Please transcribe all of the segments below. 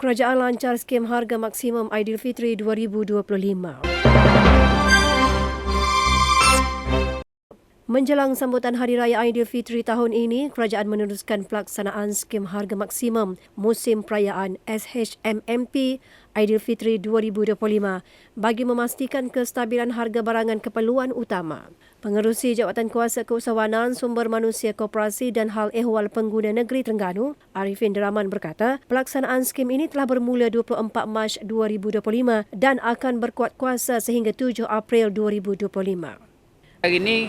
Kerajaan lancar skim harga maksimum Aidilfitri 2025. Menjelang sambutan Hari Raya Aidilfitri tahun ini, kerajaan meneruskan pelaksanaan skim harga maksimum musim perayaan SHMMP Aidilfitri 2025 bagi memastikan kestabilan harga barangan keperluan utama. Pengerusi Jabatan Kuasa Keusahawanan Sumber Manusia Koperasi dan Hal Ehwal Pengguna Negeri Terengganu, Arifin Deraman berkata, pelaksanaan skim ini telah bermula 24 Mac 2025 dan akan berkuat kuasa sehingga 7 April 2025. Hari ini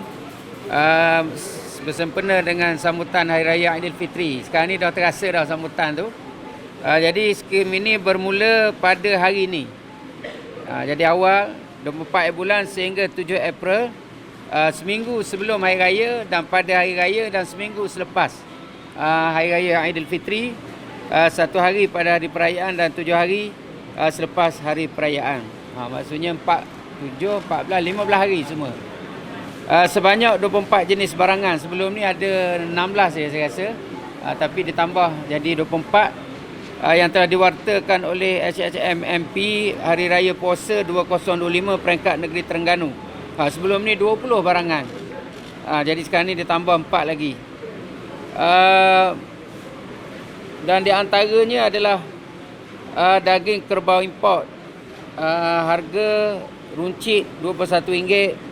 uh, bersempena dengan sambutan Hari Raya Aidilfitri. Sekarang ni dah terasa dah sambutan tu. Uh, jadi skim ini bermula pada hari ini. Uh, jadi awal 24 bulan sehingga 7 April uh, seminggu sebelum Hari Raya dan pada Hari Raya dan seminggu selepas uh, Hari Raya Aidilfitri. Uh, satu hari pada hari perayaan dan tujuh hari uh, selepas hari perayaan. Uh, maksudnya 4, 7, 14, 15 hari semua. Uh, sebanyak 24 jenis barangan. Sebelum ni ada 16 ya saya rasa. Uh, tapi ditambah jadi 24 uh, yang telah diwartakan oleh HHM MP Hari Raya Puasa 2025 peringkat negeri Terengganu. Uh, sebelum ni 20 barangan. Uh, jadi sekarang ni ditambah 4 lagi. Uh, dan di antaranya adalah uh, daging kerbau import. Uh, harga runcit RM21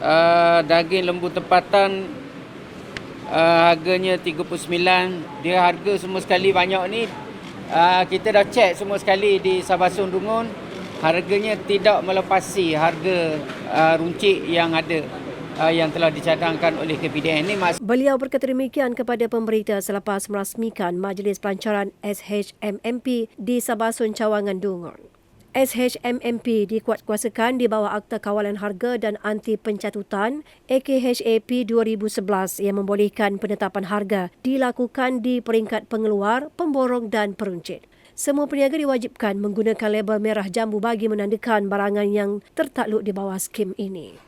uh, daging lembu tempatan uh, harganya 39 dia harga semua sekali banyak ni. Uh, kita dah check semua sekali di Sabasun Dungun harganya tidak melepasi harga uh, runcit yang ada yang telah dicadangkan oleh KPDN ni maksud Beliau berkata demikian kepada pemberita selepas merasmikan Majlis Pelancaran SHMMP di Sabasun Cawangan Dungun. SHMMP dikuatkuasakan di bawah Akta Kawalan Harga dan Anti Pencatutan AKHAP 2011 yang membolehkan penetapan harga dilakukan di peringkat pengeluar, pemborong dan peruncit. Semua peniaga diwajibkan menggunakan label merah jambu bagi menandakan barangan yang tertakluk di bawah skim ini.